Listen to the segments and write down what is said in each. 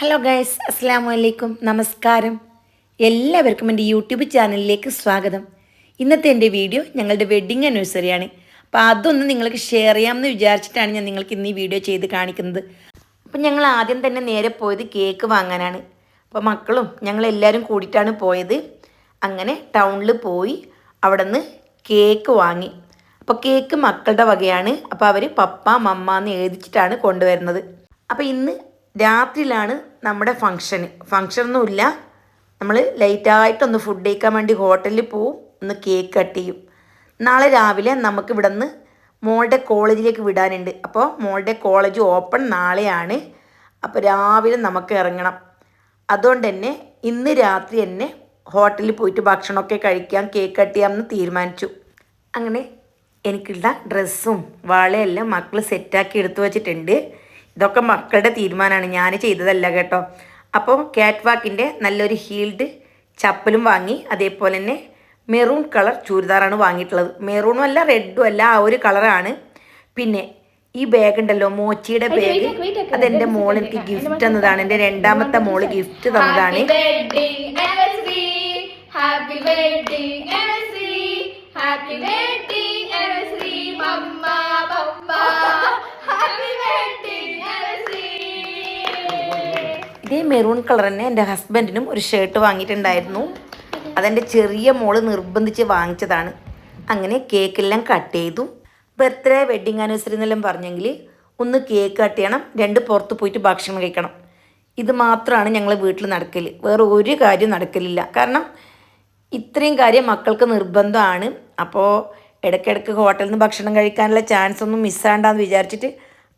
Hello guys അസ്സാം വലൈക്കും നമസ്കാരം എല്ലാവർക്കും എന്റെ യൂട്യൂബ് ചാനലിലേക്ക് സ്വാഗതം. ഇന്നത്തെ എന്റെ വീഡിയോ ഞങ്ങളുടെ വെഡ്ഡിങ് ആനിവേഴ്സറിയാണ് അപ്പോൾ അതൊന്ന് നിങ്ങൾക്ക് ഷെയർ ചെയ്യാമെന്ന് വിചാരിച്ചിട്ടാണ് ഞാൻ നിങ്ങൾക്ക് ഇന്ന് ഈ വീഡിയോ ചെയ്ത് കാണിക്കുന്നത്. അപ്പം ഞങ്ങൾ ആദ്യം തന്നെ നേരെ പോയത് കേക്ക് വാങ്ങാനാണ്. അപ്പോൾ മക്കളും ഞങ്ങളെല്ലാവരും കൂടിയിട്ടാണ് പോയത്. അങ്ങനെ ടൗണിൽ പോയി അവിടെ നിന്ന് കേക്ക് വാങ്ങി. അപ്പോൾ കേക്ക് മക്കളുടെ വകയാണ്. അപ്പോൾ അവർ പപ്പ മമ്മ എന്ന് എഴുതിച്ചിട്ടാണ് കൊണ്ടുവരുന്നത്. അപ്പോൾ ഇന്ന് രാത്രിയിലാണ് നമ്മുടെ ഫങ്ഷന് ഫങ്ഷനൊന്നുമില്ല നമ്മൾ ലൈറ്റായിട്ടൊന്ന് ഫുഡ് കഴിക്കാൻ വേണ്ടി ഹോട്ടലിൽ പോവും ഒന്ന് കേക്ക് കട്ട് ചെയ്യും. നാളെ രാവിലെ നമുക്ക് ഇവിടെ നിന്ന് മോളുടെ കോളേജിലേക്ക് വിടാനുണ്ട്. അപ്പോൾ മോളുടെ കോളേജ് ഓപ്പൺ നാളെയാണ്. അപ്പോൾ രാവിലെ നമുക്ക് ഇറങ്ങണം. അതുകൊണ്ട് തന്നെ ഇന്ന് രാത്രി തന്നെ ഹോട്ടലിൽ പോയിട്ട് ഭക്ഷണമൊക്കെ കഴിക്കാം കേക്ക് കട്ട് ചെയ്യാമെന്ന് തീരുമാനിച്ചു. അങ്ങനെ എനിക്കുള്ള ഡ്രസ്സും വളയെല്ലാം മക്കൾ സെറ്റാക്കി എടുത്തു വച്ചിട്ടുണ്ട്. ഇതൊക്കെ മക്കളുടെ തീരുമാനമാണ് ഞാൻ ചെയ്തതല്ല കേട്ടോ. അപ്പോൾ കാറ്റ് വാക്കിന്റെ നല്ലൊരു ഹീൽഡ് ചപ്പലും വാങ്ങി അതേപോലെ തന്നെ മെറൂൺ കളർ ചുരിദാറാണ് വാങ്ങിയിട്ടുള്ളത്. മെറൂണും അല്ല റെഡും അല്ല ആ ഒരു കളറാണ് പിന്നെ ഈ ബാഗ് ഉണ്ടല്ലോ മോച്ചിയുടെ ബാഗ് അതെന്റെ മോൾ എനിക്ക് ഗിഫ്റ്റ് തന്നതാണ്. എന്റെ രണ്ടാമത്തെ മോൾ ഗിഫ്റ്റ് തന്നതാണ്. Happy മെറൂൺ കളർ തന്നെ എന്റെ ഹസ്ബൻഡിനും ഒരു ഷർട്ട് വാങ്ങിയിട്ടുണ്ടായിരുന്നു. അതെന്റെ ചെറിയ മോൾ നിർബന്ധിച്ച് വാങ്ങിച്ചതാണ്. അങ്ങനെ കേക്കെല്ലാം കട്ട് ചെയ്തു. ബർത്ത്ഡേ വെഡ്ഡിങ് ആനിവേഴ്സറി എന്നെല്ലാം പറഞ്ഞെങ്കിൽ ഒന്ന് കേക്ക് കട്ട് ചെയ്യണം രണ്ട് പുറത്ത് പോയിട്ട് ഭക്ഷണം കഴിക്കണം. ഇത് മാത്രമാണ് ഞങ്ങൾ വീട്ടിൽ നടക്കൽ വേറെ ഒരു കാര്യം നടക്കലില്ല. കാരണം ഇത്രയും കാര്യം മക്കൾക്ക് നിർബന്ധമാണ്. അപ്പോൾ ഇടയ്ക്കിടയ്ക്ക് ഹോട്ടലിൽ നിന്ന് ഭക്ഷണം കഴിക്കാനുള്ള ചാൻസ് ഒന്നും മിസ്സാണ്ടെന്ന് വിചാരിച്ചിട്ട്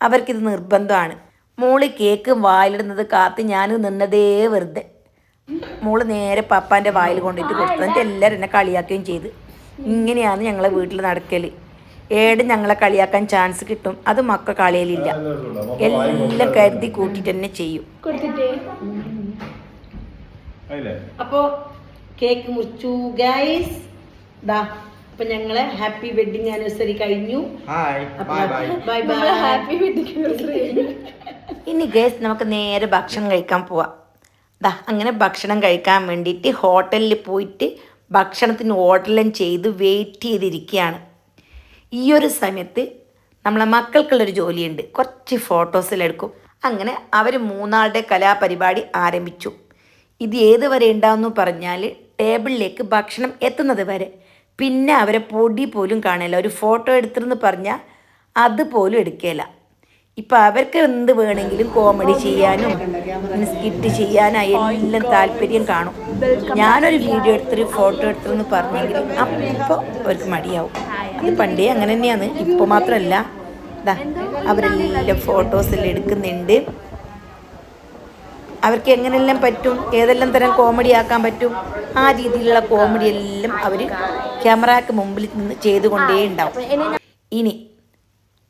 അവർക്കിത് നിർബന്ധമാണ്. മോൾ കേക്ക് വായിലിടുന്നത് കാത്ത് ഞാൻ നിന്നതേ വെറുതെ. മോൾ നേരെ പപ്പാന്റെ വായിൽ കൊണ്ടിട്ട് കൊടുത്തു. എന്നിട്ട് എല്ലാവരും എന്നെ കളിയാക്കുകയും ചെയ്ത്. ഇങ്ങനെയാണ് ഞങ്ങളെ വീട്ടിൽ നടക്കൽ ഏടും ഞങ്ങളെ കളിയാക്കാൻ ചാൻസ് കിട്ടും. അത് മക്ക കളിയലില്ല. എല്ലാം കരുതി കൂട്ടിട്ട് തന്നെ ചെയ്യും. അപ്പോ കേക്ക് മുറിച്ചു ഗൈസ് ദാ. അപ്പം ഞങ്ങളെ ഹാപ്പി വെഡിങ് ആനിവേഴ്സറി കഴിഞ്ഞു. Bye bye. Bye bye. Happy wedding anniversary ഇനി ഗേസ് നമുക്ക് നേരെ ഭക്ഷണം കഴിക്കാൻ പോവാം. ദാ അങ്ങനെ ഭക്ഷണം കഴിക്കാൻ വേണ്ടിയിട്ട് ഹോട്ടലിൽ പോയിട്ട് ഭക്ഷണത്തിന് ഓർഡറെല്ലാം ചെയ്ത് വെയിറ്റ് ചെയ്തിരിക്കുകയാണ്. ഈ ഒരു സമയത്ത് നമ്മളെ മക്കൾക്കുള്ളൊരു ജോലിയുണ്ട്. കുറച്ച് ഫോട്ടോസിലെടുക്കും അങ്ങനെ അവർ മൂന്നാളുടെ കലാപരിപാടി ആരംഭിച്ചു. ഇത് ഏത് വരെ ഉണ്ടാവുമെന്ന് പറഞ്ഞാൽ ടേബിളിലേക്ക് ഭക്ഷണം എത്തുന്നത് വരെ. പിന്നെ അവരെ പൊടി പോലും കാണില്ല. ഒരു ഫോട്ടോ എടുത്തിരുന്ന് പറഞ്ഞാൽ അതുപോലും എടുക്കില്ല ഇപ്പം അവർക്ക് എന്ത് വേണമെങ്കിലും കോമഡി ചെയ്യാനും സ്കിറ്റ് ചെയ്യാനായി എല്ലാം താല്പര്യം കാണും. ഞാനൊരു വീഡിയോ എടുത്തൊരു ഫോട്ടോ എടുത്തെന്ന് പറഞ്ഞെങ്കിൽ അപ്പോൾ അവർക്ക് മടിയാവും. ഇത് പണ്ടേ അങ്ങനെ തന്നെയാണ്. ഇപ്പോൾ മാത്രമല്ല അവരെല്ലാം ഫോട്ടോസ് എല്ലാം എടുക്കുന്നുണ്ട്. അവർക്ക് എങ്ങനെല്ലാം പറ്റും ഏതെല്ലാം തരം കോമഡി ആക്കാൻ പറ്റും ആ രീതിയിലുള്ള കോമഡി എല്ലാം അവർ ക്യാമറക്ക് മുമ്പിൽ നിന്ന് ചെയ്തുകൊണ്ടേ ഉണ്ടാവും. ഇനി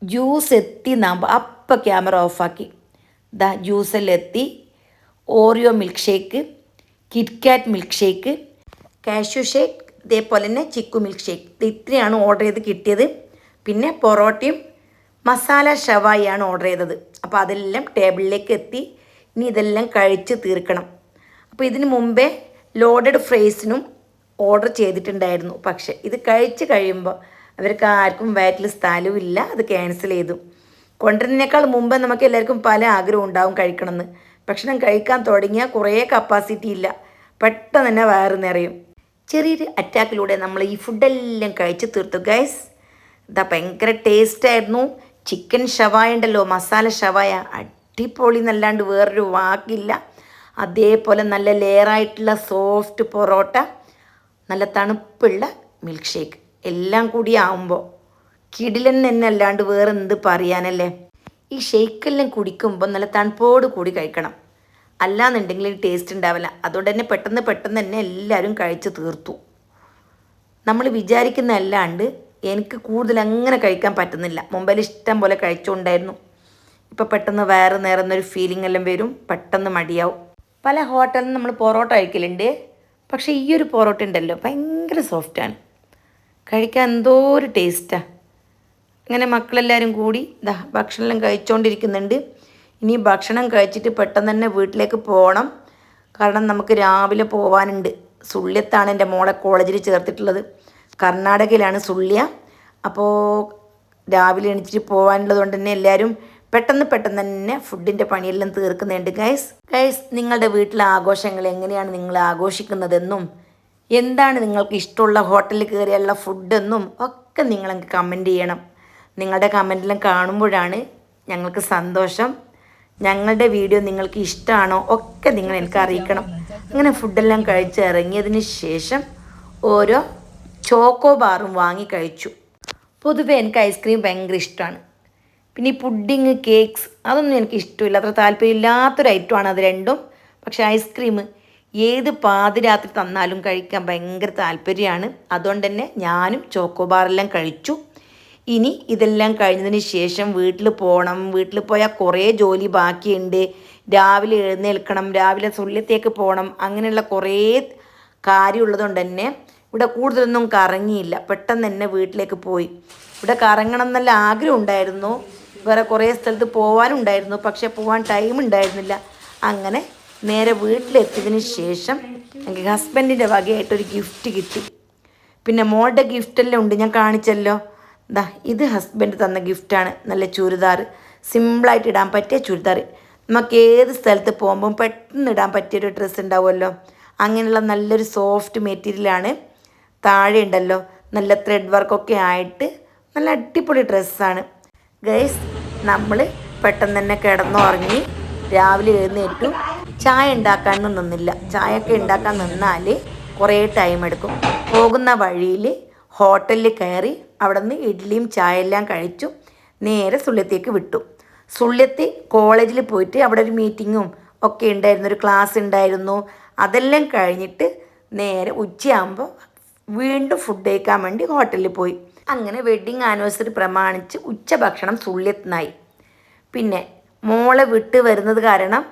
ജ്യൂസ് എത്തി നാമ്പ് അപ്പം ക്യാമറ ഓഫാക്കി ദാ ജ്യൂസിലെത്തി Oreo milk shake KitKat milk shake cashew shake ഇതേപോലെ തന്നെ ചിക്കു മിൽക്ക് ഷേക്ക് ഇത് ഇത്രയാണ് ഓർഡർ ചെയ്ത് കിട്ടിയത്. പിന്നെ പൊറോട്ടയും മസാല ഷവായിയാണ് ഓർഡർ ചെയ്തത്. അപ്പോൾ അതെല്ലാം ടേബിളിലേക്ക് എത്തി. ഇനി ഇതെല്ലാം കഴിച്ച് തീർക്കണം. അപ്പോൾ ഇതിന് മുമ്പേ ലോഡഡ് ഫ്രൈസിനും ഓർഡർ ചെയ്തിട്ടുണ്ടായിരുന്നു. പക്ഷേ ഇത് കഴിച്ച് കഴിയുമ്പോൾ അവർക്ക് ആർക്കും വയറ്റിൽ സ്ഥലവും ഇല്ല. അത് ക്യാൻസൽ ചെയ്തു. കൊണ്ടുവരുന്നതിനേക്കാൾ മുമ്പ് നമുക്ക് എല്ലാവർക്കും പല ആഗ്രഹം ഉണ്ടാവും കഴിക്കണമെന്ന്. ഭക്ഷണം കഴിക്കാൻ തുടങ്ങിയാൽ കുറേ കപ്പാസിറ്റി ഇല്ല. പെട്ടെന്ന് തന്നെ വയറ് നിറയും. ചെറിയൊരു അറ്റാക്കിലൂടെ നമ്മൾ ഈ ഫുഡെല്ലാം കഴിച്ച് തീർത്തു ഗൈസ് ഇതാ ഭയങ്കര ടേസ്റ്റായിരുന്നു ചിക്കൻ ഷവായ ഉണ്ടല്ലോ മസാല ഷവായ അടിപൊളി എന്നല്ലാണ്ട് വേറൊരു വാക്കില്ല. അതേപോലെ നല്ല ലെയറായിട്ടുള്ള സോഫ്റ്റ് പൊറോട്ട നല്ല തണുപ്പുള്ള മിൽക്ക് ഷേക്ക് എല്ലാം കൂടി ആവുമ്പോൾ കിടിലൻ തന്നെ അല്ലാണ്ട് വേറെ എന്ത് പറയാനല്ലേ? ഈ ഷേക്കെല്ലാം കുടിക്കുമ്പോൾ നല്ല തണുപ്പോട് കൂടി കഴിക്കണം. അല്ലാന്നുണ്ടെങ്കിൽ ടേസ്റ്റ് ഉണ്ടാവില്ല. അതുകൊണ്ട് തന്നെ പെട്ടെന്ന് പെട്ടെന്ന് തന്നെ എല്ലാവരും കഴിച്ച് തീർത്തു. നമ്മൾ വിചാരിക്കുന്ന അല്ലാണ്ട് എനിക്ക് കൂടുതൽ അങ്ങനെ കഴിക്കാൻ പറ്റുന്നില്ല. മുമ്പിൽ ഇഷ്ടം പോലെ കഴിച്ചുകൊണ്ടായിരുന്നു. ഇപ്പോൾ പെട്ടെന്ന് വയറ് നേരുന്നൊരു ഫീലിംഗ് എല്ലാം വരും. പെട്ടെന്ന് മടിയാവും. പല ഹോട്ടലിൽ നമ്മൾ പൊറോട്ട കഴിക്കലുണ്ട്. പക്ഷേ ഈ ഒരു പൊറോട്ട ഉണ്ടല്ലോ ഭയങ്കര സോഫ്റ്റാണ് കഴിക്കാൻ എന്തോ ഒരു ടേസ്റ്റാണ് അങ്ങനെ മക്കളെല്ലാവരും കൂടി ദാ ഭക്ഷണമെല്ലാം കഴിച്ചുകൊണ്ടിരിക്കുന്നുണ്ട് ഇനി ഭക്ഷണം കഴിച്ചിട്ട് പെട്ടെന്ന് തന്നെ വീട്ടിലേക്ക് പോകണം കാരണം നമുക്ക് രാവിലെ പോകാനുണ്ട് സുള്ളിയത്താണ് എന്റെ മോളെ കോളേജിൽ ചേർത്തിട്ടുള്ളത്. കർണാടകയിലാണ് സുള്ളിയ. അപ്പോൾ രാവിലെ എണീച്ചിട്ട് പോകാനുള്ളത് കൊണ്ട് തന്നെ എല്ലാവരും പെട്ടെന്ന് പെട്ടെന്ന് തന്നെ ഫുഡിന്റെ പണിയെല്ലാം തീർക്കുന്നുണ്ട്. ഗൈസ് ഗൈസ് നിങ്ങളുടെ വീട്ടിലെ ആഘോഷങ്ങൾ എങ്ങനെയാണ് നിങ്ങൾ ആഘോഷിക്കുന്നതെന്നും എന്താണ് നിങ്ങൾക്ക് ഇഷ്ടമുള്ള ഹോട്ടലിൽ കയറിയുള്ള ഫുഡെന്നും ഒക്കെ നിങ്ങൾ കമന്റ് ചെയ്യണം. നിങ്ങളുടെ കമന്റെല്ലാം കാണുമ്പോഴാണ് ഞങ്ങൾക്ക് സന്തോഷം. ഞങ്ങളുടെ വീഡിയോ നിങ്ങൾക്ക് ഇഷ്ടമാണോ ഒക്കെ നിങ്ങൾ എനിക്ക് അറിയിക്കണം. അങ്ങനെ ഫുഡെല്ലാം കഴിച്ച് ഇറങ്ങിയതിന് ശേഷം ഓരോ ചോക്കോ ബാറും വാങ്ങി കഴിച്ചു. പൊതുവേ എനിക്ക് ഐസ്ക്രീം ഭയങ്കര ഇഷ്ടമാണ്. പിന്നെ ഈ പുഡിങ് കേക്ക്സ് അതൊന്നും എനിക്ക് ഇഷ്ടമില്ല. അത്ര താല്പര്യമില്ലാത്തൊരു ഐറ്റമാണ് അത് രണ്ടും. പക്ഷേ ഐസ്ക്രീം ഏത് പാതിരാത്രി തന്നാലും കഴിക്കാൻ ഭയങ്കര താല്പര്യമാണ്. അതുകൊണ്ട് തന്നെ ഞാനും ചോക്കോബാറെല്ലാം കഴിച്ചു. ഇനി ഇതെല്ലാം കഴിഞ്ഞതിന് ശേഷം വീട്ടിൽ പോകണം വീട്ടിൽ പോയാൽ കുറേ ജോലി ബാക്കിയുണ്ട്. രാവിലെ എഴുന്നേൽക്കണം. രാവിലെ സുള്ളിത്തേക്ക് പോകണം അങ്ങനെയുള്ള കുറേ കാര്യമുള്ളതുകൊണ്ട് തന്നെ ഇവിടെ കൂടുതലൊന്നും കറങ്ങിയില്ല. പെട്ടെന്ന് തന്നെ വീട്ടിലേക്ക് പോയി. ഇവിടെ കറങ്ങണം എന്നല്ല ആഗ്രഹം ഉണ്ടായിരുന്നു. വേറെ കുറേ സ്ഥലത്ത് പോകാനുണ്ടായിരുന്നു പക്ഷെ പോകാൻ ടൈം ഉണ്ടായിരുന്നില്ല. അങ്ങനെ നേരെ വീട്ടിലെത്തിയതിന് ശേഷം എനിക്ക് ഹസ്ബൻഡിന്റെ വകയായിട്ടൊരു ഗിഫ്റ്റ് കിട്ടി. പിന്നെ മോളുടെ ഗിഫ്റ്റെല്ലാം ഉണ്ട് ഞാൻ കാണിച്ചല്ലോ. ദാ ഇത് ഹസ്ബൻഡ് തന്ന ഗിഫ്റ്റാണ് നല്ല ചുരിദാർ. സിമ്പിളായിട്ട് ഇടാൻ പറ്റിയ ചുരിദാർ. നമുക്ക് ഏത് സ്ഥലത്ത് പോകുമ്പം പെട്ടെന്ന് ഇടാൻ പറ്റിയൊരു ഡ്രസ്സ് ഉണ്ടാവുമല്ലോ. അങ്ങനെയുള്ള നല്ലൊരു സോഫ്റ്റ് മെറ്റീരിയലാണ് താഴെ ഉണ്ടല്ലോ. നല്ല ത്രെഡ് വർക്കൊക്കെ ആയിട്ട് നല്ല അടിപൊളി ഡ്രസ്സാണ് ഗൈസ് നമ്മൾ പെട്ടെന്ന് തന്നെ കിടന്നുറങ്ങി രാവിലെ എഴുന്നേറ്റു. ചായ ഉണ്ടാക്കാനൊന്നും നിന്നില്ല. ഒക്കെ ഉണ്ടാക്കാൻ നിന്നാൽ കുറേ ടൈം എടുക്കും. പോകുന്ന വഴിയിൽ ഹോട്ടലിൽ കയറി അവിടെ നിന്ന് ഇഡ്ഡലിയും ചായയെല്ലാം കഴിച്ചു. നേരെ സുള്യത്തേക്ക് വിട്ടു. സുള്ളിയത്തി കോളേജിൽ പോയിട്ട് അവിടെ ഒരു മീറ്റിങ്ങും ഒക്കെ ഉണ്ടായിരുന്നു. ഒരു ക്ലാസ് ഉണ്ടായിരുന്നു. അതെല്ലാം കഴിഞ്ഞിട്ട് നേരെ ഉച്ചയാകുമ്പോൾ വീണ്ടും ഫുഡ് കഴിക്കാൻ വേണ്ടി ഹോട്ടലിൽ പോയി. അങ്ങനെ വെഡ്ഡിങ് ആനിവേഴ്സറി പ്രമാണിച്ച് ഉച്ചഭക്ഷണം സുള്യത്തിനായി പിന്നെ മോളെ വിട്ട് വരുന്നത് കാരണം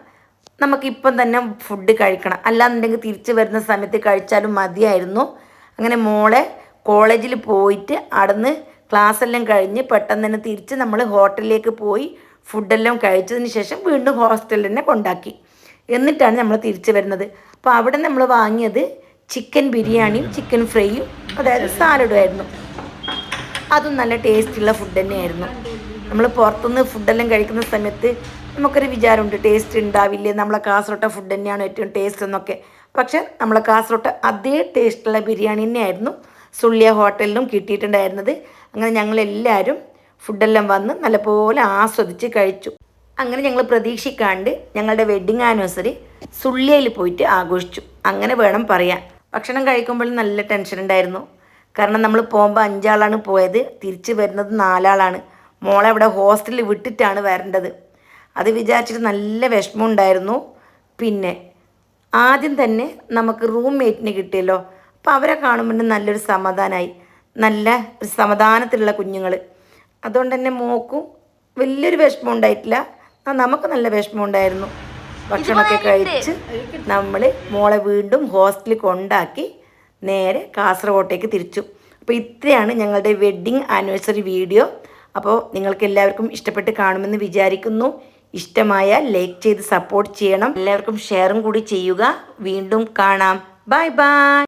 നമുക്കിപ്പം തന്നെ ഫുഡ് കഴിക്കണം. അല്ലാന്നുണ്ടെങ്കിൽ തിരിച്ചു വരുന്ന സമയത്ത് കഴിച്ചാലും മതിയായിരുന്നു. അങ്ങനെ മോളെ കോളേജിൽ പോയിട്ട് അവിടുന്ന് ക്ലാസ്സെല്ലാം കഴിഞ്ഞ് പെട്ടെന്ന് തന്നെ തിരിച്ച് നമ്മൾ ഹോട്ടലിലേക്ക് പോയി ഫുഡെല്ലാം കഴിച്ചതിന് ശേഷം വീണ്ടും ഹോസ്റ്റലിൽ തന്നെ കൊണ്ടാക്കി. എന്നിട്ടാണ് നമ്മൾ തിരിച്ചു വരുന്നത്. അപ്പോൾ അവിടെ നമ്മൾ വാങ്ങിയത് ചിക്കൻ ബിരിയാണിയും ചിക്കൻ ഫ്രൈയും അതായത് സാലഡും ആയിരുന്നു. അതും നല്ല ടേസ്റ്റുള്ള ഫുഡ് തന്നെയായിരുന്നു. നമ്മൾ പുറത്തുനിന്ന് ഫുഡെല്ലാം കഴിക്കുന്ന സമയത്ത് നമുക്കൊരു വിചാരമുണ്ട് ടേസ്റ്റ് ഉണ്ടാവില്ലേ നമ്മളെ കാസർഗോട്ടെ ഫുഡ് തന്നെയാണ് ഏറ്റവും ടേസ്റ്റ് എന്നൊക്കെ. പക്ഷേ നമ്മളെ കാസർഗോട്ടെ അതേ ടേസ്റ്റുള്ള ബിരിയാണി തന്നെയായിരുന്നു. സുള്ളിയ ഹോട്ടലിലും കിട്ടിയിട്ടുണ്ടായിരുന്നത്. അങ്ങനെ ഞങ്ങളെല്ലാവരും ഫുഡെല്ലാം വന്ന് നല്ലപോലെ ആസ്വദിച്ച് കഴിച്ചു. അങ്ങനെ ഞങ്ങൾ പ്രതീക്ഷിക്കാണ്ട് ഞങ്ങളുടെ വെഡ്ഡിങ് ആനിവേഴ്സറി സുള്ളിയയിൽ പോയിട്ട് ആഘോഷിച്ചു. അങ്ങനെ വേണം പറയാൻ. ഭക്ഷണം കഴിക്കുമ്പോൾ നല്ല ടെൻഷൻ ഉണ്ടായിരുന്നു കാരണം നമ്മൾ പോകുമ്പോൾ അഞ്ചാളാണ് പോയത്. തിരിച്ച് വരുന്നത് നാലാളാണ്. മോളെ അവിടെ ഹോസ്റ്റലിൽ വിട്ടിട്ടാണ് വരേണ്ടത്. അത് വിചാരിച്ചിട്ട് നല്ല വിഷമം ഉണ്ടായിരുന്നു. പിന്നെ ആദ്യം തന്നെ നമുക്ക് റൂം മേറ്റിന് കിട്ടിയല്ലോ. അപ്പോൾ അവരെ കാണുമ്പോൾ നല്ലൊരു സമാധാനമായി നല്ല ഒരു സമാധാനത്തിലുള്ള കുഞ്ഞുങ്ങൾ അതുകൊണ്ട് തന്നെ മോക്കും വലിയൊരു വിഷമം ഉണ്ടായിട്ടില്ല. നമുക്ക് നല്ല വിഷമം ഉണ്ടായിരുന്നു. ഭക്ഷണമൊക്കെ കഴിച്ച് നമ്മൾ മോളെ വീണ്ടും ഹോസ്റ്റലിൽ കൊണ്ടാക്കി നേരെ കാസർഗോട്ടേക്ക് തിരിച്ചു. അപ്പോൾ ഇത്രയാണ് ഞങ്ങളുടെ വെഡ്ഡിങ് ആനിവേഴ്സറി വീഡിയോ അപ്പോൾ നിങ്ങൾക്ക് എല്ലാവർക്കും ഇഷ്ടപ്പെട്ട് കാണുമെന്ന് വിചാരിക്കുന്നു. ഇഷ്ടമായ ലൈക്ക് ചെയ്ത് സപ്പോർട്ട് ചെയ്യണം. എല്ലാവർക്കും ഷെയറും കൂടി ചെയ്യുക. വീണ്ടും കാണാം. Bye bye